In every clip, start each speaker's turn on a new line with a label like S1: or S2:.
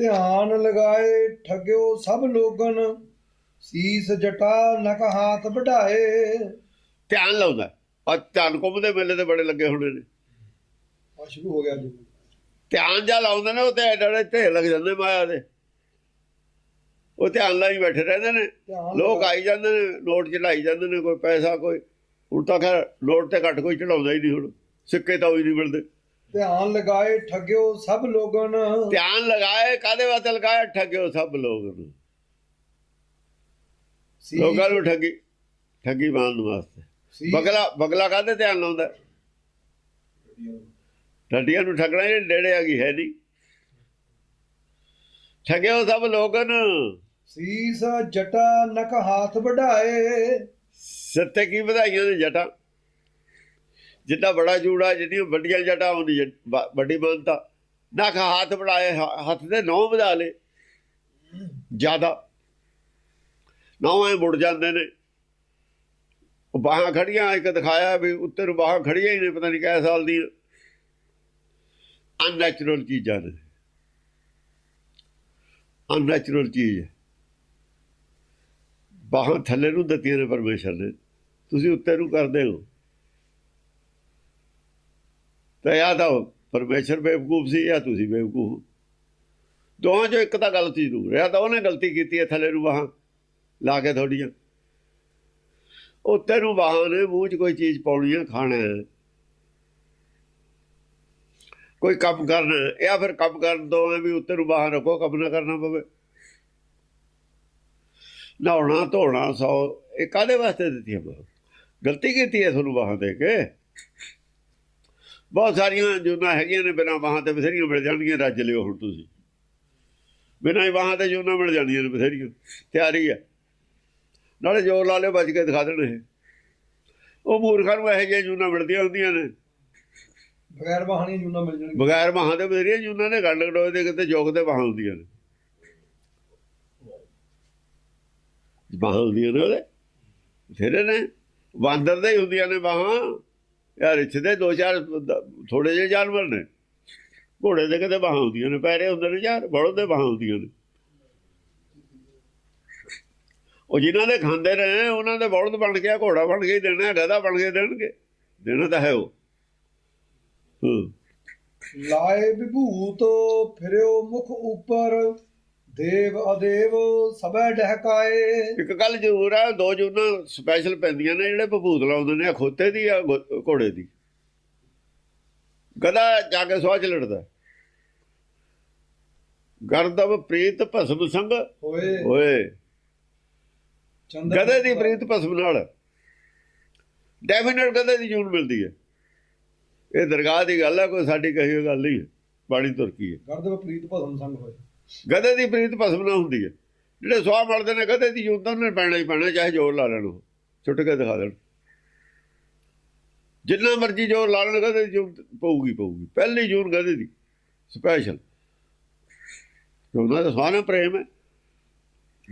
S1: ਧਿਆਨ ਲਗਾਏ ਠਗਿਓ ਸਭ ਲੋਗਨ ਸੀਸ ਜਟਾ ਨਕ ਹਾਥ ਵਢਾਏ।
S2: ਧਿਆਨ ਲਾਉਂਦਾ। ਔਰ ਧਿਆਨ ਕੁੰਭ ਦੇ ਮੇਲੇ ਤੇ ਬੜੇ ਲੱਗੇ ਹੋਣੇ ਨੇ।
S1: ਆ ਸ਼ੁਰੂ ਹੋ ਗਿਆ ਜੀ।
S2: ਧਿਆਨ ਜਾ ਲਾਉਂਦੇ ਨੇ ਉਹ ਤੇ ਐਡੇ ਢੇ ਲੱਗ ਜਾਂਦੇ ਮਾਇਆ ਦੇ। ਉਹ ਧਿਆਨ ਲਾਈ ਬੈਠੇ ਰਹਿੰਦੇ ਨੇ। ਲੋਕ ਆਈ ਜਾਂਦੇ ਨੇ ਨੋਟ ਚੜਾਈ ਜਾਂਦੇ ਨੇ ਕੋਈ ਪੈਸਾ ਕੋਈ। ਹੁਣ ਤਾਂ ਖੈਰ ਨੋਟ ਤੇ ਘੱਟ ਕੋਈ ਚੜਾਉਂਦਾ ਹੀ ਨਹੀਂ ਹੁਣ। ਸਿੱਕੇ ਤਾਂ ਹੀ ਨਹੀਂ ਮਿਲਦੇ।
S1: ਧਿਆਨ ਲਗਾਏ ਠਗਿਓ ਸਭ ਲੋਗਨ।
S2: ਧਿਆਨ ਲਗਾਏ ਕਾਦੇ ਵਾਸਤੇ ਲਗਾਇਆ? ਠੱਗਿਓ ਸਭ ਲੋਕ ਨੂੰ
S1: ਸੀਸ-
S2: ਲੋਕਾਂ ਨੂੰ ਠੱਗੀ ਠੱਗੀ ਮਾਰਨ ਵਾਸਤੇ। ਬਗਲਾ ਬਗਲਾ ਕਾਦੇ ਧਿਆਨ ਲਾਉਂਦਾ? ਠੱਡੀਆਂ ਨੂੰ। ਠੱਗਣਾ ਇਹ ਡੇੜੇ ਆ ਗਈ ਹੈ ਨਹੀਂ। ਠੱਗਿਓ ਸਭ ਲੋਕਨ
S1: ਸੀਸ ਜਟਾ ਨਕ ਹਾਥ ਵਢਾਏ।
S2: ਸੱਤੇ ਕੀ ਵਧਾਈਆਂ ਨੇ ਜਟਾਂ? ਜਿੱਡਾ ਬੜਾ ਜੂੜਾ ਜਿਹੜੀਆਂ ਵੱਡੀਆਂ ਜਟਾਂ ਹੁੰਦੀ ਵੱਡੀ ਮਾਨਤਾ। ਨਖ ਹੱਥ ਬੜਾਏ ਹੱਥ ਦੇ ਨੌ ਵਧਾ ਲੇ ਜ਼ਿਆਦਾ। ਨੌਵੇਂ ਮੁੜ ਜਾਂਦੇ ਨੇ। ਉਹ ਬਾਹਾਂ ਖੜੀਆਂ ਇੱਕ ਦਿਖਾਇਆ ਵੀ ਉੱਤੇ ਨੂੰ ਬਾਹਾਂ ਖੜੀਆਂ ਹੀ ਨੇ, ਪਤਾ ਨਹੀਂ ਕਿਹ ਸਾਲ ਦੀਆਂ। ਅਨਨੈਚੁਰਲ ਚੀਜ਼ਾਂ ਨੇ। ਅਨਨੈਚੁਰਲ ਚੀਜ਼ ਬਾਹਾਂ ਥੱਲੇ ਨੂੰ ਦਿੱਤੀਆਂ ਨੇ ਪਰਮੇਸ਼ਰ ਨੇ। ਤੁਸੀਂ ਉੱਤੇ ਨੂੰ ਕਰਦੇ ਹੋ। ਤਾਂ ਯਾਦ ਆਓ ਪਰਮੇਸ਼ਰ ਬੇਵਕੂਫ ਸੀ ਜਾਂ ਤੁਸੀਂ ਬੇਵਕੂਫ। ਦੋਹਾਂ ਚੋਂ ਇੱਕ ਤਾਂ ਗਲਤੀ ਜ਼ਰੂਰ ਹੈ। ਤਾਂ ਉਹਨੇ ਗਲਤੀ ਕੀਤੀ ਹੈ ਥੱਲੇ ਨੂੰ ਬਾਹਾਂ ਲਾ ਕੇ ਥੋੜੀਆਂ ਉੱਤੇ ਨੂੰ ਬਾਹਾਂ ਨੇ ਮੂੰਹ 'ਚ ਕੋਈ ਚੀਜ਼ ਪਾਉਣੀ ਹੈ ਖਾਣਾ ਕੋਈ ਕੰਮ ਕਰਨਾ, ਜਾਂ ਫਿਰ ਕੰਮ ਕਰਨ ਤੋਂ ਐ ਵੀ ਉੱਤੇ ਨੂੰ ਬਾਹਾਂ ਰੱਖੋ, ਕੰਮ ਨਾ ਕਰਨਾ ਪਵੇ। ਨਹਾਉਣਾ, ਧੋਣਾ, ਸੌ, ਇਹ ਕਾਦੇ ਵਾਸਤੇ ਦਿੱਤੀਆਂ ਬਾਹਾਂ? ਗਲਤੀ ਕੀਤੀ ਹੈ ਤੁਹਾਨੂੰ ਬਾਹਾਂ ਦੇ ਕੇ? ਬਹੁਤ ਸਾਰੀਆਂ ਜੂਨਾਂ ਹੈਗੀਆਂ ਨੇ ਬਿਨਾਂ ਬਾਹਾਂ ਤੇ ਬਥੇਰੀਆਂ ਮਿਲ ਜਾਣਗੀਆਂ ਰੱਜ ਲਿਓ ਹੁਣ ਤੁਸੀਂ। ਬਿਨਾਂ ਹੀ ਬਾਹਾਂ ਤੇ ਜੂਨਾਂ ਮਿਲ ਜਾਣਗੀਆਂ ਨੇ ਬਥੇਰੀਆਂ। ਤਿਆਰੀ ਹੈ। ਨਾਲੇ ਜੋਰ ਲਾ ਲਿਓ ਬਚ ਕੇ ਦਿਖਾ ਦੇਣ ਇਹ। ਉਹ ਮੂਰਖਾਂ ਨੂੰ ਇਹੋ ਜਿਹੀਆਂ ਜੂਨਾਂ ਮਿਲਦੀਆਂ ਹੁੰਦੀਆਂ ਨੇ।
S1: ਬਗੈਰ ਬਹਾਨੀ ਜੂਨਾ ਮਿਲ ਜਾਣਗੇ
S2: ਬਗੈਰ ਬਾਹਾਂ ਦੇ ਬਥੇਰੀਆਂ ਜੂਨਾਂ ਨੇ ਗੰਡ ਗਡੋਏ ਦੇ ਕਿਤੇ ਜੋਗ ਤੇ ਬਾਹਾਂ ਹੁੰਦੀਆਂ ਨੇ। ਬਾਹਾਂ ਹੁੰਦੀਆਂ ਨੇ ਉਹਦੇ। ਬਥੇਰੇ ਨੇ। ਬਾਂਦਰ ਦੇ ਹੀ ਹੁੰਦੀਆਂ ਨੇ ਬਾਹਾਂ ਯਾਰ ਇੱਥੇ ਦੇ ਦੋ ਚਾਰ ਥੋੜੇ ਜਿਹੇ ਜਾਨਵਰ ਨੇ। ਘੋੜੇ ਦੇ ਕਿਤੇ ਬਾਹਾਂ ਹੁੰਦੀਆਂ ਨੇ, ਪੈਰੇ ਹੁੰਦੇ ਨੇ ਯਾਰ ਬੜੋ ਦੇ ਬਾਹਾਂ ਹੁੰਦੀਆਂ ਨੇ। ਉਹ ਜਿਨ੍ਹਾਂ ਦੇ ਖਾਂਦੇ ਰਹੇ ਉਹਨਾਂ ਦੇ ਬਲਦ ਬਣ ਗਿਆ, ਘੋੜਾ ਬਣ ਕੇ ਹੀ ਦੇਣਾ ਗਧਾ ਬਣ ਕੇ ਦੇਣਗੇ। ਦੇਣਾ ਤਾਂ ਹੈ ਉਹ। ਹੂੰ।
S1: ਲਾਏ ਵਿਭੂਤ ਫਿਰਿਓ ਮੁਖ ਉੱਪਰ। ਦੇਵ ਅਦੇਵ ਸਭੈ ਡਹਕਾਏ।
S2: ਇੱਕ ਗੱਲ ਜ਼ਰੂਰ ਆ ਦੋ ਜੂਨਾਂ ਸਪੈਸ਼ਲ ਪੈਂਦੀਆਂ ਨੇ ਜਿਹੜੇ ਭਭੂਤ ਲਾਉਂਦੇ ਨੇ ਖੋਤੇ ਦੀ ਆ ਘੋੜੇ ਦੀ। ਗਦਾ ਜਾ ਕੇ ਸਵਾਚ ਲੜਦਾ। ਗਰਦਬ ਪ੍ਰੀਤ ਭਸਮ ਸੰਗ
S1: ਹੋਏ। ਚੰਦਰ
S2: ਗਦੇ ਦੀ ਪ੍ਰੀਤ ਭਸਮ ਨਾਲ। ਡੈਫੀਨਿਟ ਗਦੇ ਦੀ ਜੂਨ ਮਿਲਦੀ ਹੈ। ਇਹ ਦਰਗਾਹ ਦੀ ਗੱਲ ਹੈ ਕੋਈ ਸਾਡੀ ਕਹੀ ਗੱਲ ਨਹੀਂ ਹੈ। ਬਾਣੀ ਤੁਰਕੀ ਹੈ।
S1: ਗਰਦਵ ਪ੍ਰੀਤ ਭਸਮ ਸੰਗ ਹੋਏ।
S2: ਗਧੇ ਦੀ ਪ੍ਰੀਤ ਭਸਮ ਨਾ ਹੁੰਦੀ ਹੈ। ਜਿਹੜੇ ਸਵਾਹ ਮਲਦੇ ਨੇ ਗਧੇ ਦੀ ਜੂਨ ਉਹਨਾਂ ਨੇ ਪੈਣਾ ਹੀ ਪੈਣਾ, ਚਾਹੇ ਜ਼ੋਰ ਲਾ ਲੈਣ ਉਹ। ਛੁੱਟ ਕੇ ਦਿਖਾ ਦੇਣ। ਜਿੰਨਾ ਮਰਜ਼ੀ ਜ਼ੋਰ ਲਾ ਲੈਣ, ਗਧੇ ਦੀ ਜੂਨ ਪਊਗੀ ਪਊਗੀ। ਪਹਿਲੀ ਜੂਨ ਗਧੇ ਦੀ। ਸਪੈਸ਼ਲ ਉਹਨਾਂ ਦਾ ਸਵਾਹ ਨਾਲ ਪ੍ਰੇਮ ਹੈ।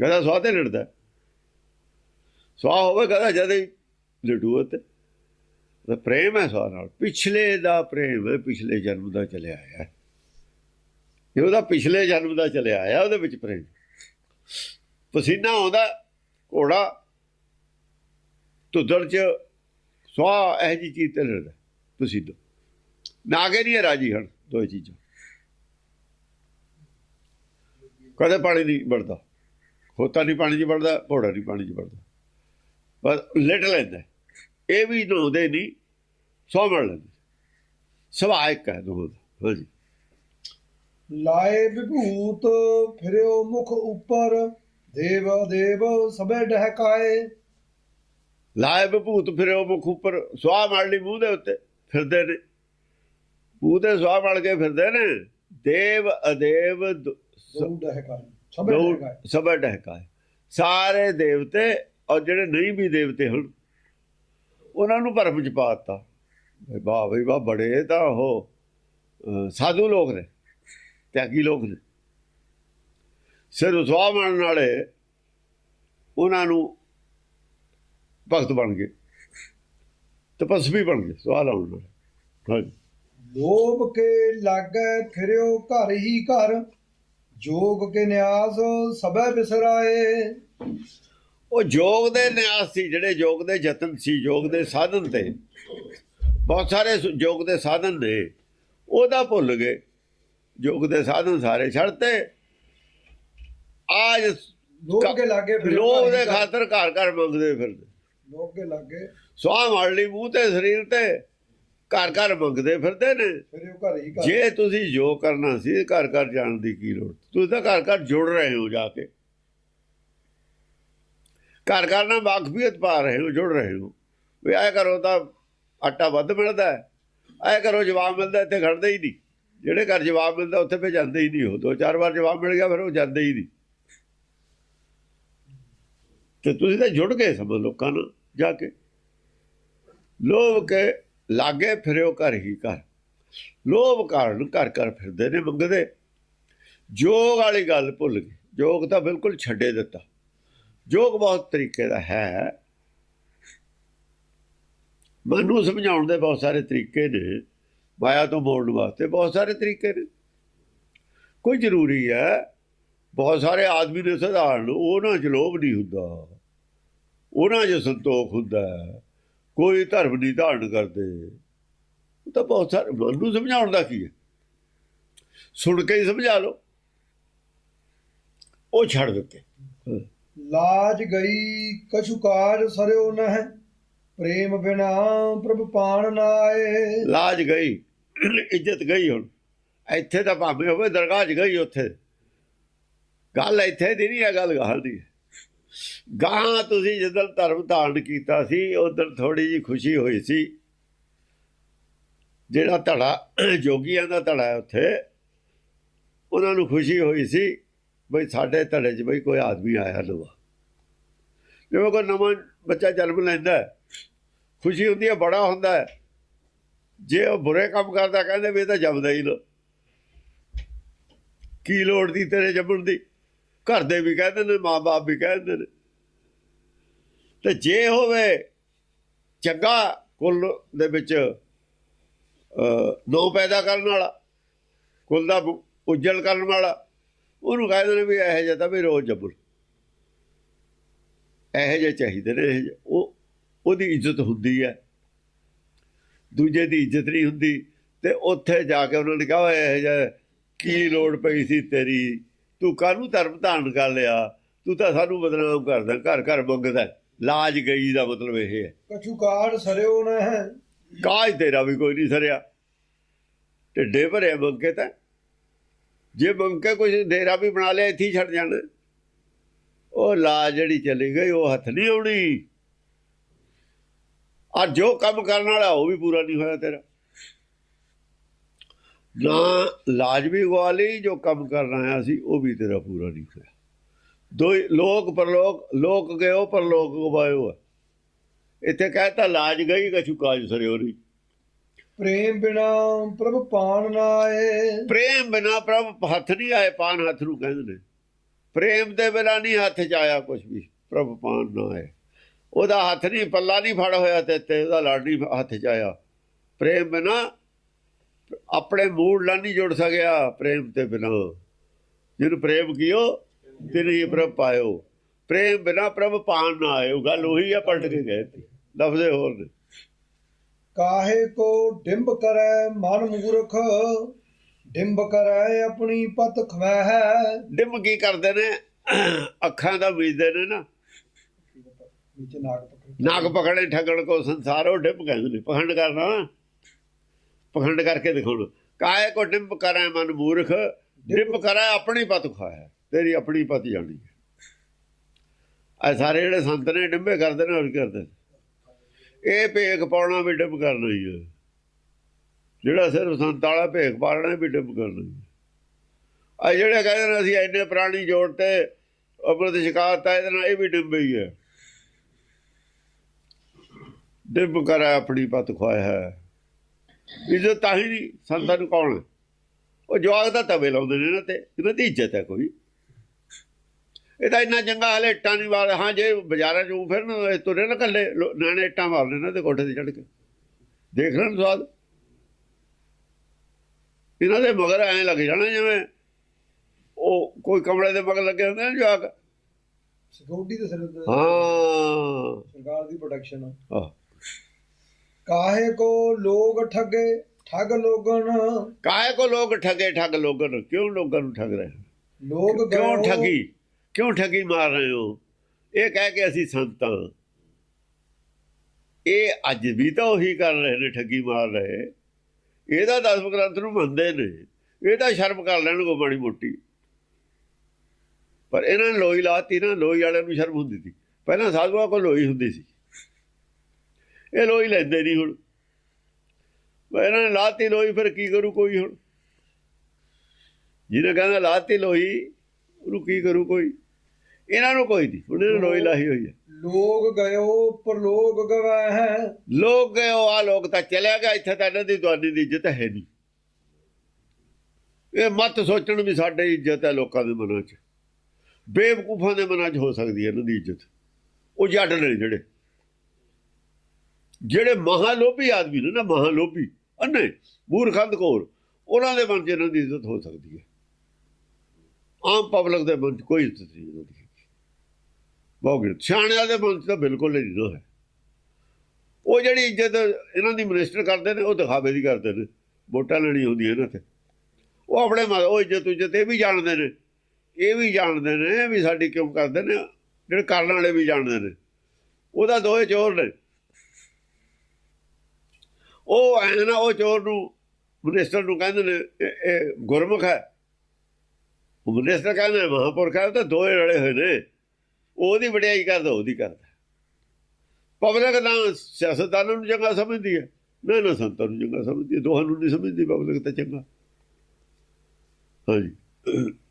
S2: ਗਧਾ ਸਵਾਹ ਤੇ ਲੜਦਾ ਹੈ। ਸਵਾਹ ਹੋਵੇ ਗਧਾ ਜਦ ਹੀ ਲੜੂ ਤੇ। ਉਹਦਾ ਪ੍ਰੇਮ ਹੈ ਸਵਾਹ ਨਾਲ। ਪਿਛਲੇ ਦਾ ਪ੍ਰੇਮ ਹੈ, ਪਿਛਲੇ ਜਨਮ ਦਾ ਚਲਿਆ ਆਇਆ ਇਹ ਉਹਦਾ ਪਿਛਲੇ ਜਨਮ ਦਾ ਚਲਿਆ ਆਇਆ ਉਹਦੇ ਵਿੱਚ ਪ੍ਰੇਮ ਪਸੀਨਾ ਆਉਂਦਾ, ਘੋੜਾ ਧੁੱਦੜ ਚ, ਸਵਾਹ ਇਹ ਜੀ ਚੀਜ਼ ਤੇ ਲੜਦਾ ਪਸੀਨਾ ਨਾਗੇ ਨਹੀਂ ਰਾਜੀ ਹਣ ਦੋ ਚੀਜ਼ਾਂ। ਕਦੇ ਪਾਣੀ ਨਹੀਂ ਵੜਦਾ, ਖੋਤਾ ਨਹੀਂ ਪਾਣੀ 'ਚ ਵੜਦਾ, ਘੋੜਾ ਨਹੀਂ ਪਾਣੀ 'ਚ ਵੜਦਾ। ਬਸ ਲਿਟ ਲੈਂਦਾ। ਇਹ ਵੀ ਨਹਾਉਂਦੇ ਨਹੀਂ, ਸੌ ਮੜ ਲੈਂਦੇ। ਸੁਭਾਅ ਇੱਕ ਹੈ ਦੋ ਦਾ, ਹਾਂਜੀ।
S1: ਲਾਏ ਵਿਭੂਤ ਫਿਰਿਓ ਮੁਖ ਉੱਪਰ ਦੇਵ ਅਦੇਵ ਸਭੈ ਡਹਕਾਏ।
S2: ਲਾਏ ਬਭੂਤ ਫਿਰਿਓ ਮੁਖ ਉੱਪਰ ਸਵਾਹ ਮਾਰ ਲਈ ਮੂੰਹ ਦੇ ਉੱਤੇ ਫਿਰਦੇ ਨੇ। ਮੂੰਹ ਤੇ ਸਵਾਹ ਮੜ ਕੇ ਫਿਰਦੇ ਨੇ। ਦੇਵ ਅਦੇਵ
S1: ਡਹਕਾਏ ਸਭੈ ਡਹਕਾਏ।
S2: ਸਾਰੇ ਦੇਵਤੇ ਔਰ ਜਿਹੜੇ ਨਹੀਂ ਵੀ ਦੇਵਤੇ ਹਨ ਉਹਨਾਂ ਨੂੰ ਭਰਮ ਚ ਪਾਤਾ ਵਾਹ ਬਈ ਵਾਹ ਬੜੇ ਤਾਂ ਉਹ ਸਾਧੂ ਲੋਕ ਨੇ। ਤਿਆਗੀ ਲੋਕ ਨੇ? ਸਿਰ ਸਵਾਹ ਮੰਨਣ ਵਾਲੇ ਉਹਨਾਂ ਨੂੰ ਭਗਤ ਬਣ ਗਏ ਤਪਸਵੀ ਬਣ ਗਏ ਸਵਾਹ ਲਾਉਣ ਨਾਲ। ਹਾਂਜੀ
S1: ਲੋਭ ਕੇ ਲਾਗੈ ਫਿਰਿਓ ਘਰ ਹੀ ਘਰ ਜੋਗ ਕੇ ਨਿਆਸ ਸਭੈ ਬਿਸਰਾਏ।
S2: ਉਹ ਯੋਗ ਦੇ ਨਿਆਸ ਸੀ ਜਿਹੜੇ ਯੋਗ ਦੇ ਯਤਨ ਸੀ ਯੋਗ ਦੇ ਸਾਧਨ ਤੇ। ਬਹੁਤ ਸਾਰੇ ਯੋਗ ਦੇ ਸਾਧਨ ਨੇ ਉਹਦਾ ਭੁੱਲ ਗਏ। ਯੋਗ ਦੇ ਸਾਧਨ ਸਾਰੇ ਛੱਡਤੇ ਆਜ
S1: ਲੋਭ ਕੇ ਲਾਗੇ ਫਿਰ
S2: ਲੋਭ ਦੇ ਖਾਤਰ ਘਰ ਘਰ ਮੰਗਦੇ ਫਿਰਦੇ।
S1: ਲੋਭ ਕੇ ਲਾਗੇ।
S2: ਸਵਾਹ ਮੜ ਲਈ ਮੂੰਹ ਤੇ ਸਰੀਰ ਤੇ ਘਰ ਘਰ ਮੰਗਦੇ ਫਿਰਦੇ ਨੇ। ਜੇ ਤੁਸੀਂ ਜੋ ਕਰਨਾ ਸੀ ਘਰ ਘਰ ਜਾਣ ਦੀ ਕੀ ਲੋੜ? ਤੁਸੀਂ ਤਾਂ ਘਰ ਘਰ ਜੁੜ ਰਹੇ ਹੋ ਜਾ ਕੇ। ਘਰ ਘਰ ਨਾਲ ਵਾਕਫੀਅਤ ਪਾ ਰਹੇ ਹੋ ਜੁੜ ਰਹੇ ਹੋ। ਵੀ ਐ ਕਰੋ ਤਾਂ ਆਟਾ ਵੱਧ ਮਿਲਦਾ ਹੈ ਐ ਕਰੋ ਜਵਾਬ ਮਿਲਦਾ ਇੱਥੇ ਖੜਦੇ ਹੀ ਨਹੀਂ। ਜਿਹੜੇ ਘਰ ਜਵਾਬ ਮਿਲਦਾ ਉੱਥੇ ਫੇ ਜਾਂਦੇ ਹੀ ਨਹੀਂ ਉਹ। ਦੋ ਚਾਰ ਵਾਰ ਜਵਾਬ ਮਿਲ ਗਿਆ ਫਿਰ ਉਹ ਜਾਂਦੇ ਹੀ ਨਹੀਂ। ਤੇ ਤੁਸੀਂ ਤਾਂ ਜੁੜ ਗਏ ਸਭ ਲੋਕਾਂ ਨਾਲ ਜਾ ਕੇ। ਲੋਭ ਕੇ ਲਾਗੇ ਫਿਰਿਓ ਘਰ ਹੀ ਘਰ। ਲੋਭ ਕਾਰਨ ਘਰ ਘਰ ਫਿਰਦੇ ਨੇ ਮੰਗਦੇ। ਜੋਗ ਵਾਲੀ ਗੱਲ ਭੁੱਲ ਗਏ। ਜੋਗ ਤਾਂ ਬਿਲਕੁਲ ਛੱਡੇ ਦਿੱਤਾ। ਜੋਗ ਬਹੁਤ ਤਰੀਕੇ ਦਾ ਹੈ। ਮਨ ਨੂੰ ਸਮਝਾਉਣ ਦੇ ਬਹੁਤ ਸਾਰੇ ਤਰੀਕੇ ਨੇ। ਮਾਇਆ ਤੋਂ ਮੋੜਨ ਵਾਸਤੇ ਬਹੁਤ ਸਾਰੇ ਤਰੀਕੇ ਨੇ। ਕੋਈ ਜ਼ਰੂਰੀ ਹੈ ਬਹੁਤ ਸਾਰੇ ਆਦਮੀ ਨੇ ਸਧਾਰਨ ਉਹਨਾਂ 'ਚ ਲੋਭ ਨਹੀਂ ਹੁੰਦਾ। ਉਹਨਾਂ 'ਚ ਸੰਤੋਖ ਹੁੰਦਾ। ਕੋਈ ਧਰਮ ਨਹੀਂ ਧਾਰਨ ਕਰਦੇ। ਤਾਂ ਬਹੁਤ ਸਾਰੇ ਮਨ ਨੂੰ ਸਮਝਾਉਣ ਦਾ ਕੀ ਹੈ? ਸੁਣ ਕੇ ਹੀ ਸਮਝਾ ਲਓ। ਉਹ ਛੱਡ ਦਿੱਤੇ।
S1: ਲਾਜ ਗਈ ਕਛੁ ਕਾਜ ਸਰਿਓ ਨਹਿ ਪ੍ਰੇਮ ਬਿਨਾ ਪ੍ਰਭ ਪਾਣ ਨਾਏ
S2: ਲਾਜ ਗਈ। ਇੱਜ਼ਤ ਗਈ ਹੁਣ। ਇੱਥੇ ਤਾਂ ਭਾਵੇਂ ਹੋਵੇ, ਦਰਗਾਹ 'ਚ ਗਈ ਉੱਥੇ। ਗੱਲ ਇੱਥੇ ਦੀ ਨਹੀਂ ਹੈ, ਗੱਲ ਗਾਹ ਦੀ। ਹੈ। ਤੁਸੀਂ ਜਦੋਂ ਧਰਮ ਧਾਰਨ ਕੀਤਾ ਸੀ, ਉਧਰ ਥੋੜੀ ਜੀ ਖੁਸ਼ੀ ਹੋਈ ਸੀ। ਜਿਹੜਾ ਧੜਾ, ਜੋਗੀਆਂ ਦਾ ਧੜਾ ਹੈ ਉੱਥੇ, ਉਹਨਾਂ ਨੂੰ ਖੁਸ਼ੀ ਹੋਈ ਸੀ ਬਈ ਸਾਡੇ ਧੜੇ 'ਚ ਬਈ ਕੋਈ ਆਦਮੀ ਆਇਆ ਨਵਾਂ। ਜਿਵੇਂ ਕੋਈ ਨਵਾਂ ਬੱਚਾ ਜਨਮ ਲੈਂਦਾ ਖੁਸ਼ੀ ਹੁੰਦੀ ਹੈ, ਬੜਾ ਹੁੰਦਾ ਹੈ। ਜੇ ਉਹ ਬੁਰੇ ਕੰਮ ਕਰਦਾ, ਕਹਿੰਦੇ ਵੀ ਇਹ ਤਾਂ ਜੰਮਦਾ ਹੀ ਨਾ। ਕੀ ਲੋੜ ਦੀ ਤੇਰੇ ਜੰਮਣ ਦੀ? ਘਰ ਦੇ ਵੀ ਕਹਿੰਦੇ ਨੇ, ਮਾਂ-ਬਾਪ ਵੀ ਕਹਿੰਦੇ ਨੇ। ਤੇ ਜੇ ਹੋਵੇ, ਚੰਗਾ ਕੁੱਲ ਦੇ ਵਿੱਚ ਨੋ ਪੈਦਾ ਕਰਨ ਵਾਲਾ, ਕੁੱਲ ਦਾ ਬੁ- ਉੱਜਲ ਕਰਨ ਵਾਲਾ, ਉਹਨੂੰ ਕਹਿੰਦੇ ਨੇ ਵੀ ਇਹੋ ਜਿਹਾ ਤਾਂ ਵੀ ਰੋਜ਼ ਜੰਮਣ। ਇਹੋ ਜਿਹੇ ਚਾਹੀਦੇ ਨੇ, ਇਹੋ ਜਿਹੇ। ਉਹ, ਉਹਦੀ ਇੱਜ਼ਤ ਹੁੰਦੀ ਹੈ। ਦੂਜੇ ਦੀ ਇੱਜ਼ਤ ਨਹੀਂ ਹੁੰਦੀ। ਤੇ ਉੱਥੇ ਜਾ ਕੇ ਉਹਨਾਂ ਨੇ ਕਿਹਾ ਓਏ ਇਹ ਜਿਹਾ ਕੀ ਲੋੜ ਪਈ ਸੀ ਤੇਰੀ? ਤੂੰ ਕਾਹਨੂੰ ਧਰਮ ਧਾਰਨ ਕਰ ਲਿਆ? ਤੂੰ ਤਾਂ ਸਾਨੂੰ ਬਦਨਾਮ ਕਰਦਾ ਘਰ ਘਰ ਮੰਗਦਾ ਲਾਜ ਗਈ ਦਾ ਮਤਲਬ ਇਹ ਹੈ।
S1: ਕਛੁ ਕਾਜ ਸਰਿਓ ਨਹਿ
S2: ਕਾਜ ਤੇਰਾ ਵੀ ਕੋਈ ਨਹੀਂ ਸਰਿਆ। ਢਿੱਡੇ ਭਰੇ ਮੰਗੇ ਤਾਂ। ਜੇ ਮੰਗ ਕੁਝ ਦੇਰਾ ਵੀ ਬਣਾ ਲਿਆ ਇੱਥੇ ਹੀ ਛੱਡ ਜਾਣਾ। ਉਹ ਲਾਜ ਜਿਹੜੀ ਚਲੀ ਗਈ ਉਹ ਹੱਥ ਨਹੀਂ ਆਉਣੀ। ਆ ਜੋ ਕੰਮ ਕਰਨ ਵਾਲਾ ਉਹ ਵੀ ਪੂਰਾ ਨਹੀਂ ਹੋਇਆ ਤੇਰਾ। ਨਾ ਲਾਜ ਵੀ ਗਵਾ ਲਈ ਜੋ ਕੰਮ ਕਰਨਾ ਆਇਆ ਸੀ ਉਹ ਵੀ ਤੇਰਾ ਪੂਰਾ ਨਹੀਂ ਹੋਇਆ। ਦੋ ਲੋਕ ਪਰਲੋਕ ਲੋਕ ਗਏ ਪਰਲੋਕ ਗਵਾਇਓ ਹੈ ਇੱਥੇ ਕਹਤਾ ਲਾਜ ਗਈ ਕਛੂ ਕਾਜ ਸਰਿਓ ਨਹੀਂ।
S1: ਪ੍ਰੇਮ ਬਿਨਾ ਪ੍ਰਭ ਪਾਣ ਨਾਏ
S2: ਪ੍ਰੇਮ ਬਿਨਾ ਪ੍ਰਭ ਹੱਥ ਨਹੀਂ ਆਏ ਪਾਨ ਹੱਥ ਨੂੰ ਕਹਿੰਦੇ ਨੇ। ਪ੍ਰੇਮ ਦੇ ਬਿਨਾ ਨਹੀਂ ਹੱਥ ਚ ਆਇਆ ਕੁਝ ਵੀ ਪ੍ਰਭ ਪਾਨ ਨਾ ਆਏ। ਉਹਦਾ ਹੱਥ ਨਹੀਂ ਪੱਲਾ ਨਹੀਂ ਫੜ ਹੋਇਆ ਤੇ ਤੇ ਉਹਦਾ ਲੜ ਨਹੀਂ ਹੱਥ ਚ ਆਇਆ ਪ੍ਰੇਮ ਬਿਨਾ ਆਪਣੇ ਮੂਡ ਨਾਲ ਨਹੀਂ ਜੁੜ ਸਕਿਆ ਪ੍ਰੇਮ ਤੇ ਬਿਨਾ। ਜਿਹਨੂੰ ਪ੍ਰੇਮ ਕੀਓ ਹੀ ਪ੍ਰਭ ਪਾਇਓ। ਪ੍ਰੇਮ ਬਿਨਾ ਪ੍ਰਭ ਪਾਨ ਨਾ ਉਹ ਗੱਲ ਉਹੀ ਆ ਪਲਟ ਕੇ ਗਏ ਤੀ ਲਫ਼ਜ਼ੇ ਹੋਰ ਨੇ।
S1: ਕਾਹੇ ਕੋ ਡਿੰਬ ਕਰੈ ਮਨ ਮੂਰਖ ਡਿੰਬ ਕਰੈ ਆਪਣੀ ਪਤ ਖਵੈ ਹੈ।
S2: ਡਿਮ ਕੀ ਕਰਦੇ ਨੇ? ਅੱਖਾਂ ਦਾ ਬੀਜਦੇ ਨੇ ਨਾ।
S1: ਵਿੱਚ ਨਾਗ ਪਕੜ।
S2: ਨਾਗ ਪਕੜੇ, ਠਗਣ ਕੋ ਸੰਸਾਰੋ ਡਿੰਬ ਕਹਿੰਦੇ ਨੇ ਪਖੰਡ ਕਰਨਾ ਪਖੰਡ ਕਰਕੇ ਦਿਖਾਉਣਾ। ਕਾਏ ਕੋ ਡਿੰਬ ਕਰੈ ਮਨ ਮੂਰਖ? ਡਿੰਬ ਕਰੈ ਆਪਣੀ ਪਤ ਖਾਇਆ ਤੇਰੀ ਆਪਣੀ ਪਤ ਜਾਣੀ ਹੈ। ਆ ਸਾਰੇ ਜਿਹੜੇ ਸੰਤ ਨੇ, ਡਿੰਬੇ ਕਰਦੇ ਨੇ, ਹੋਰ ਕੀ ਕਰਦੇ? ਨੇ? ਇਹ ਭੇਖ ਪਾਉਣਾ ਵੀ ਡਿੰਬ ਕਰਨਾ ਹੀ ਹੈ। ਜਿਹੜਾ ਸਿਰਫ ਸੰਤ ਵਾਲਾ ਭੇਖ ਪਾਉਣਾ ਵੀ ਡਿੰਬ ਕਰਨਾ ਹੀ ਆ ਜਿਹੜੇ ਕਹਿੰਦੇ ਨੇ, ਅਸੀਂ ਇੰਨੇ ਪ੍ਰਾਣੀ ਜੋੜ ਤੇ ਅਮਰਤ ਸ਼ਿਕਾਇਤ ਆ ਇਹਦੇ ਨਾਲ ਇਹ ਵੀ ਡਿੰਬੇ ਹੀ ਹੈ। ਡਿੰਬ ਕਰ ਆਪਣੀ ਪਤ ਖਵਾਇਆ ਹੈ। ਇੱਜ਼ਤ ਤਾਂ ਹੀ ਸੰਤਾਂ ਨੂੰ ਕੌਣ? ਉਹ ਜਵਾਗ ਦਾ ਤਵੇ ਲਾਉਂਦੇ ਨੇ ਨਾ ਤੇ ਇਹਨਾਂ ਦੀ ਇੱਜ਼ਤ ਹੈ ਕੋਈ। ਇਹ ਤਾਂ ਇੰਨਾ ਚੰਗਾ ਹਲੇ ਇੱਟਾਂ ਨਹੀਂ ਮਾਰ ਹਾਂ ਜੇ ਬਾਜ਼ਾਰਾਂ ਚੋਂ ਫਿਰ ਨਾ ਇਹ ਤੁਰੇ ਨਾ ਕੱਲੇ ਨਾਣੇ ਇੱਟਾਂ ਮਾਰਦੇ ਨੇ ਤੇ ਕੋਠੇ ਤੇ ਚੜ ਕੇ। ਦੇਖ ਲੈਣ ਸਵਾਦ। ਇਹਨਾਂ ਦੇ ਮਗਰ ਐਂ ਲੱਗ ਜਾਣਾ ਜਿਵੇਂ ਉਹ ਕੋਈ ਕਮਲੇ ਦੇ ਮਗਰ ਲੱਗੇ ਹੁੰਦੇ ਨੇ ਜਵਾਕ।
S1: ਸਿਕਿਉਰਿਟੀ ਦੇ ਸਿਰ
S2: ਹਾਂ।
S1: ਸਰਕਾਰ ਦੀ ਪ੍ਰੋਟੈਕਸ਼ਨ
S2: ਆਹ।
S1: ਕਾਹੇ ਕੋ ਲੋਗ ਠੱਗੇ ਠੱਗ ਲੋਗਨ
S2: ਕਾहे ਕੋ ਲੋਕ ਠੱਗੇ ਠੱਗ ਲੋਕਾਂ ਨੂੰ ਕਿਉਂ ਲੋਕਾਂ ਨੂੰ ਠੱਗ ਰਹੇ?
S1: ਲੋਗ
S2: ਕਿਉਂ ਠੱਗੀ? ਕਿਉਂ ਠੱਗੀ ਮਾਰ ਰਹੇ ਹੋ? ਇਹ ਕਹਿ ਕੇ ਅਸੀਂ ਸੰਤਾਂ। ਇਹ ਅੱਜ ਵੀ ਤਾਂ ਉਹੀ ਕਰ ਰਹੇ ਨੇ ਠੱਗੀ ਮਾਰ ਰਹੇ। ਇਹਦਾ ਦਸਮ ਗ੍ਰੰਥ ਨੂੰ ਮੰਨਦੇ ਨੇ। ਇਹ ਤਾਂ ਸ਼ਰਮ ਕਰ ਲੈਣ ਕੋ ਬੜੀ ਮੋਟੀ। ਪਰ ਇਹਨਾਂ ਨੇ ਲੋਈ ਲਾਤੀ ਨਾ ਲੋਈ ਵਾਲਿਆਂ ਨੂੰ ਸ਼ਰਮ ਹੁੰਦੀ ਸੀ। ਪਹਿਲਾਂ ਸਾਧੂਆਂ ਕੋਲ ਲੋਈ ਹੁੰਦੀ ਸੀ। ਇਹ ਲੋਈ ਲੈਂਦੇ ਨਹੀਂ ਹੁਣ। ਪਰ ਇਹਨਾਂ ਨੇ ਲਾਤੀ ਲੋਈ ਫਿਰ ਕੀ ਕਰੂ ਕੋਈ ਹੁਣ? ਜਿਹਨੇ ਕਹਿੰਦਾ ਲਾਤੀ ਲੋਈ ਉਹਨੂੰ ਕੀ ਕਰੂ ਕੋਈ? ਇਹਨਾਂ ਨੂੰ ਕੋਈ ਨਹੀਂ। ਉਹਨਾਂ ਨੇ ਲੋਈ ਲਾਹੀ ਹੋਈ ਹੈ।
S1: ਲੋਗ ਗਇਓ ਪਰਲੋਗ ਗਵੈ ਹੈ।
S2: ਲੋਕ ਉਹ ਆ ਲੋਕ ਤਾਂ ਚਲਿਆ ਗਿਆ। ਇੱਥੇ ਤਾਂ ਇਹਨਾਂ ਦੀ ਤੁਹਾਡੀ ਦੀ ਇੱਜ਼ਤ ਹੈ ਨਹੀਂ। ਇਹ ਮਤ ਸੋਚਣ ਵੀ ਸਾਡੇ ਇੱਜ਼ਤ ਹੈ ਲੋਕਾਂ ਦੇ ਮਨਾਂ 'ਚ। ਬੇਵਕੂਫਾਂ ਦੇ ਮਨਾਂ 'ਚ ਹੋ ਸਕਦੀ ਹੈ ਇਹਨਾਂ ਦੀ ਇੱਜ਼ਤ। ਉਹ ਜੱਟ ਨੇ ਜਿਹੜੇ। ਜਿਹੜੇ ਮਹਾਲੋਭੀ ਆਦਮੀ ਨੇ ਨਾ, ਮਹਾਲੋਭੀ, ਅੰਨੇ, ਮੂਰਖੰਦ ਕੋਰ, ਉਹਨਾਂ ਦੇ ਮਨ 'ਚ ਇਹਨਾਂ ਦੀ ਇੱਜ਼ਤ ਹੋ ਸਕਦੀ ਹੈ। ਆਮ ਪਬਲਿਕ ਦੇ ਮਨ 'ਚ ਕੋਈ ਇੱਜ਼ਤ ਨਹੀਂ ਇਹਨਾਂ ਦੀ ਬਹੁਤ ਸਿਆਣਿਆਂ ਦੇ ਮਨ 'ਚ ਤਾਂ ਬਿਲਕੁਲ ਹੀ ਨਹੀਂ ਹੈ। ਉਹ ਜਿਹੜੀ ਇੱਜ਼ਤ ਇਹਨਾਂ ਦੀ ਮਿਨਿਸਟਰ ਕਰਦੇ ਨੇ, ਉਹ ਦਿਖਾਵੇ ਦੀ ਕਰਦੇ ਨੇ। ਵੋਟਾਂ ਲੈਣੀ ਹੁੰਦੀਆਂ ਇਹਨਾਂ ਤੇ। ਉਹ ਆਪਣੇ ਮਨ, ਉਹ ਇੱਜ਼ਤ ਇੱਜ਼ਤ ਇਹ ਵੀ ਜਾਣਦੇ ਨੇ। ਇਹ ਵੀ ਜਾਣਦੇ ਨੇ ਵੀ ਸਾਡੀ ਕਿਉਂ ਕਰਦੇ ਨੇ। ਜਿਹੜੇ ਕਰਨ ਵਾਲੇ ਵੀ ਜਾਣਦੇ ਨੇ। ਉਹਦਾ ਦੋਏ ਚੋਰ ਨੇ। ਉਹ ਐ ਨਾ ਉਹ ਚੋਰ ਨੂੰ ਮਿਨਿਸਟਰ ਨੂੰ ਕਹਿੰਦੇ ਨੇ, ਇਹ- ਗੁਰਮੁਖ ਹੈ। ਉਹ ਮਿਨਿਸਟਰ ਕਹਿੰਦੇ ਨੇ ਹੈ ਤਾਂ ਦੋਏ ਰਲੇ ਹੋਏ ਨੇ। ਉਹਦੀ ਵਡਿਆਈ ਕਰਦਾ, ਉਹਦੀ ਕਰਦਾ। ਪਬਲਿਕ ਨਾ ਸਿਆਸਤਦਾਨਾਂ ਨੂੰ ਚੰਗਾ ਸਮਝਦੀ ਹੈ। ਨਾ ਨਾ ਸੰਤਾਂ ਨੂੰ ਚੰਗਾ ਸਮਝਦੀ ਹੈ, ਦੋਹਾਂ ਨੂੰ ਨਹੀਂ ਸਮਝਦੀ, ਪਬਲਿਕ ਤਾਂ ਚੰਗਾ। ਹਾਂਜੀ।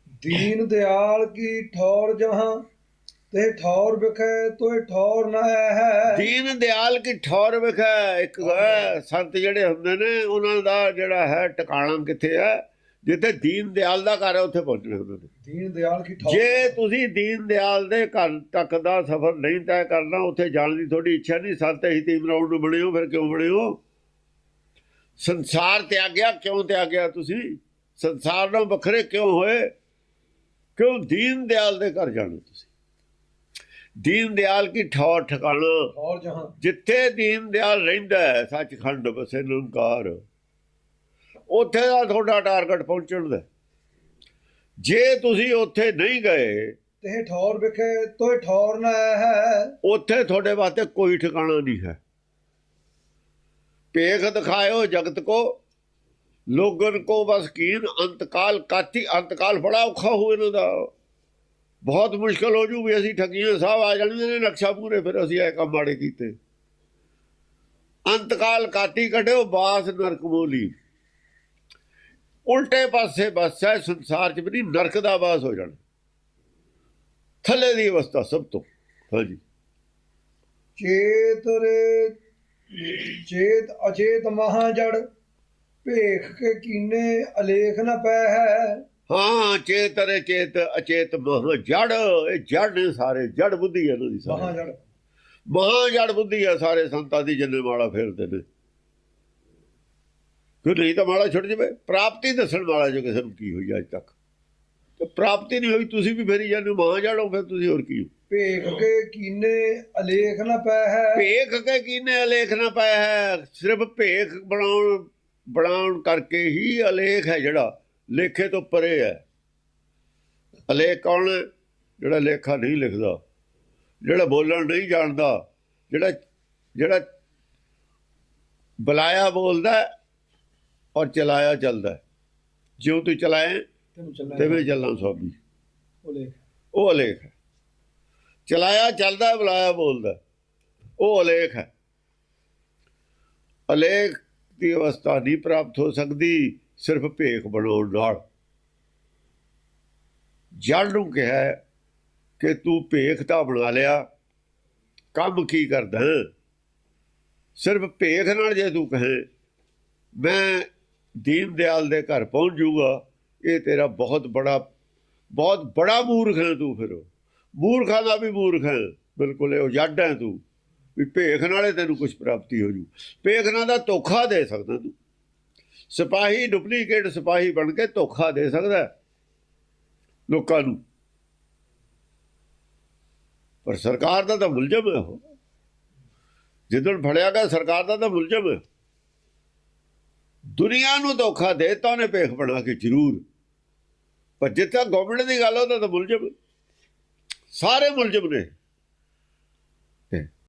S1: ਦੀਨ ਦਿਆਲ ਕੀ ਠੌਰ ਜਹਾਂ? ਤੇ ਠੌਰ ਵਿਖੇ ਤੋਏ ਠੌਰ ਨਾ ਹੈ।
S2: ਦੀਨ ਦਿਆਲ ਕੀ ਠੌਰ ਵਿਖੇ? ਇੱਕ ਸੰਤ ਜਿਹੜੇ ਹੁੰਦੇ ਨੇ ਉਹਨਾਂ ਦਾ ਜਿਹੜਾ ਹੈ ਟਿਕਾਣਾ ਕਿੱਥੇ ਹੈ? ਜਿੱਥੇ ਦੀਨ ਦਿਆਲ ਦਾ ਘਰ ਹੈ ਉੱਥੇ ਪਹੁੰਚਣਾ ਉਹਨਾਂ ਨੇ।
S1: ਦੀਨ ਦਿਆਲ ਕੀ ਠੌਰ
S2: ਜੇ ਤੁਸੀਂ ਦੀਨ ਦਿਆਲ ਦੇ ਘਰ ਤੱਕ ਦਾ ਸਫ਼ਰ ਨਹੀਂ ਤੈਅ ਕਰਨਾ ਉੱਥੇ ਜਾਣ ਦੀ ਤੁਹਾਡੀ ਇੱਛਾ ਨਹੀਂ ਸੰਤ ਹੀ ਤੀਮ ਰਾਉਣ ਨੂੰ ਬਣੇ ਹੋ ਫਿਰ ਕਿਉਂ ਬਣੇ ਹੋ? ਸੰਸਾਰ ਤਿਆਗਿਆ ਕਿਉਂ ਤਿਆਗਿਆ ਤੁਸੀਂ? ਸੰਸਾਰ ਨਾਲ ਵੱਖਰੇ ਕਿਉਂ ਹੋਏ? ਕਿਉਂ ਦੀਨ ਦਿਆਲ ਦੇ ਘਰ ਜਾਣਾ ਤੁਸੀਂ? ਦੀਨ ਦਿਆਲ ਕੀ ਠੌਰ ਠਿਕਾਣਾ
S1: ਠੌਰ ਜਹਾਂ।
S2: ਜਿੱਥੇ ਦੀਨ ਦਿਆਲ ਰਹਿੰਦਾ ਹੈ ਸੱਚਖੰਡ ਬਸੇ ਨਿਰੰਕਾਰ। ਉੱਥੇ ਦਾ ਤੁਹਾਡਾ ਟਾਰਗੇਟ ਪਹੁੰਚਣ ਦਾ। ਜੇ ਤੁਸੀਂ ਉੱਥੇ ਨਹੀਂ ਗਏ
S1: ਤੇ ਠੌਰ ਵਿਖੇ ਤੋਏ ਠੌਰ ਨਾ ਹੈ।
S2: ਉੱਥੇ ਤੁਹਾਡੇ ਵਾਸਤੇ ਕੋਈ ਠਿਕਾਣਾ ਨਹੀਂ ਹੈ। ਪੇਖ ਦਿਖਾਇਓ ਜਗਤ ਕੋ ਲੋਗਨ ਕੋ ਬਸ ਕੀਨ ਅੰਤਕਾਲ ਕਾਤੀ ਅੰਤਕਾਲ ਬੜਾ ਔਖਾ ਹੋ ਇਹਨਾਂ ਦਾ। ਬਹੁਤ ਮੁਸ਼ਕਲ ਹੋ ਜੂ ਵੀ ਅਸੀਂ ਠੱਗੀਆਂ ਸਾਹਿਬ ਆ ਜਾਣਗੇ ਨੇ ਨਕਸ਼ਾ ਪੂਰੇ, ਫਿਰ ਅਸੀਂ ਇਹ ਕੰਮ ਮਾੜੇ ਕੀਤੇ। ਅੰਤਕਾਲ ਕਾਤੀ ਕਢਿਓ, ਬਾਸ ਨਰਕ ਮੋਲੀ ਉਲਟੇ ਪਾਸੇ ਬਸ ਹੈ ਸੰਸਾਰ ਚ ਵੀ ਨਰਕ ਦਾ ਬਾਸ ਹੋ ਜਾਣਾ। ਥੱਲੇ ਦੀ ਅਵਸਥਾ ਸਭ ਤੋਂ, ਹਾਂਜੀ।
S1: ਚੇਤ ਰੇ, ਚੇਤ ਅਚੇਤ ਮਹਾ ਜੜ ਭੇਖ ਕੇ ਕੀਨੇ ਅਲੇਖ ਨਾ ਪੈ ਹੈ।
S2: ਹਾਂ ਚੇਤਰੇ ਚੇਤ ਅਚੇਤ ਮਹ ਜੜ ਇਹ ਜੜ ਨੇ ਸਾਰੇ ਜੜ ਬੁੱਧੀ ਹੈ ਇਹਨਾਂ ਦੀ
S1: ਮਹਾ
S2: ਸਾਰੇ।
S1: ਜੜ
S2: ਮਹਾ ਜੜ ਬੁੱਧੀ ਹੈ ਸਾਰੇ ਸੰਤਾਂ ਦੀ ਜਿੰਨੇ ਮਾਲਾ ਫੇਰਦੇ ਨੇ। ਕਿ ਨਹੀਂ ਤਾਂ ਮਾਲਾ ਛੁੱਟ ਜਵੇ। ਪ੍ਰਾਪਤੀ ਦੱਸਣ ਵਾਲਾ ਜੋ ਕਿਸੇ ਨੂੰ ਕੀ ਹੋਈ ਅੱਜ ਤੱਕ। ਤੇ ਪ੍ਰਾਪਤੀ ਨਹੀਂ ਹੋਈ ਤੁਸੀਂ ਵੀ ਫੇਰੀ ਜਾਂਦੇ ਹੋ ਮਹਾ ਜੜੋ ਫਿਰ ਤੁਸੀਂ ਹੋਰ ਕੀ ਹੋ?
S1: ਭੇਖ ਕੇ ਕੀਨੇ ਅਲੇਖ ਨ ਪੈ ਹੈ।
S2: ਭੇਖ ਕੇ ਕੀਨੇ ਅਲੇਖ ਨਾ ਪਾਇਆ ਹੈ? ਸਿਰਫ ਭੇਖ ਬਣਾਉਣ ਬਣਾਉਣ ਕਰਕੇ ਹੀ ਅਲੇਖ ਹੈ ਜਿਹੜਾ। ਲੇਖੇ ਤੋਂ ਪਰੇ ਹੈ। ਅਲੇਖ ਕੌਣ? ਜਿਹੜਾ ਲੇਖਾ ਨਹੀਂ ਲਿਖਦਾ ਜਿਹੜਾ ਬੋਲਣ ਨਹੀਂ ਜਾਣਦਾ ਜਿਹੜਾ ਜਿਹੜਾ ਬੁਲਾਇਆ ਬੋਲਦਾ ਔਰ ਚਲਾਇਆ ਚੱਲਦਾ। ਜਿਉਂ ਤੂੰ ਚਲਾਏ ਤਿਵੇਂ ਚੱਲਾਂ ਸੋਭੀ
S1: ਉਹ ਲੇਖ
S2: ਉਹ ਅਲੇਖ ਹੈ। ਚਲਾਇਆ ਚੱਲਦਾ ਬੁਲਾਇਆ ਬੋਲਦਾ ਉਹ ਅਲੇਖ ਹੈ। ਅਲੇਖ ਦੀ ਅਵਸਥਾ ਨਹੀਂ ਪ੍ਰਾਪਤ ਹੋ ਸਕਦੀ। ਸਿਰਫ ਭੇਖ ਬਣਾਉਣ ਨਾਲ। ਜੜ ਨੂੰ ਕਿਹਾ ਕਿ ਤੂੰ ਭੇਖ ਤਾਂ ਬਣਾ ਲਿਆ, ਕੰਮ ਕੀ ਕਰਦਾ? ਹੈਂ? ਸਿਰਫ ਭੇਖ ਨਾਲ ਜੇ ਤੂੰ ਕਹੇ, ਮੈਂ ਦੀਨ ਦਿਆਲ ਦੇ ਘਰ ਪਹੁੰਚ ਜਾਊਗਾ, ਇਹ ਤੇਰਾ ਬਹੁਤ ਬੜਾ ਬਹੁਤ ਬੜਾ ਮੂਰਖ ਹੈ ਤੂੰ ਫਿਰ। ਮੂਰਖਾਂ ਦਾ ਵੀ ਮੂਰਖ ਹੈ, ਬਿਲਕੁਲ ਇਹ ਜੱਡ ਹੈ ਤੂੰ, ਵੀ ਭੇਖ ਨਾਲੇ ਤੈਨੂੰ ਕੁਝ ਪ੍ਰਾਪਤੀ ਹੋ ਜੂ। ਭੇਖ ਨਾਲ ਦਾ ਧੋਖਾ ਦੇ ਸਕਦਾ ਤੂੰ। ਸਿਪਾਹੀ ਡੁਪਲੀਕੇਟ ਸਿਪਾਹੀ ਬਣ ਕੇ ਧੋਖਾ ਦੇ ਸਕਦਾ ਲੋਕਾਂ ਨੂੰ। ਪਰ ਸਰਕਾਰ ਦਾ ਤਾਂ ਮੁਲਜ਼ਮ ਹੈ ਉਹ। ਜਦੋਂ ਫੜਿਆ ਗਿਆ ਸਰਕਾਰ ਦਾ ਤਾਂ ਮੁਲਜ਼ਮ ਹੈ। ਦੁਨੀਆ ਨੂੰ ਧੋਖਾ ਦੇਤਾ ਉਹਨੇ ਭੇਖ ਬਣਾ ਕੇ ਜ਼ਰੂਰ। ਪਰ ਜਿੱਥੇ ਗਵਰਨਮੈਂਟ ਦੀ ਗੱਲ ਉਹਦਾ ਤਾਂ ਮੁਲਜ਼ਮ ਸਾਰੇ ਮੁਲਜ਼ਮ ਨੇ।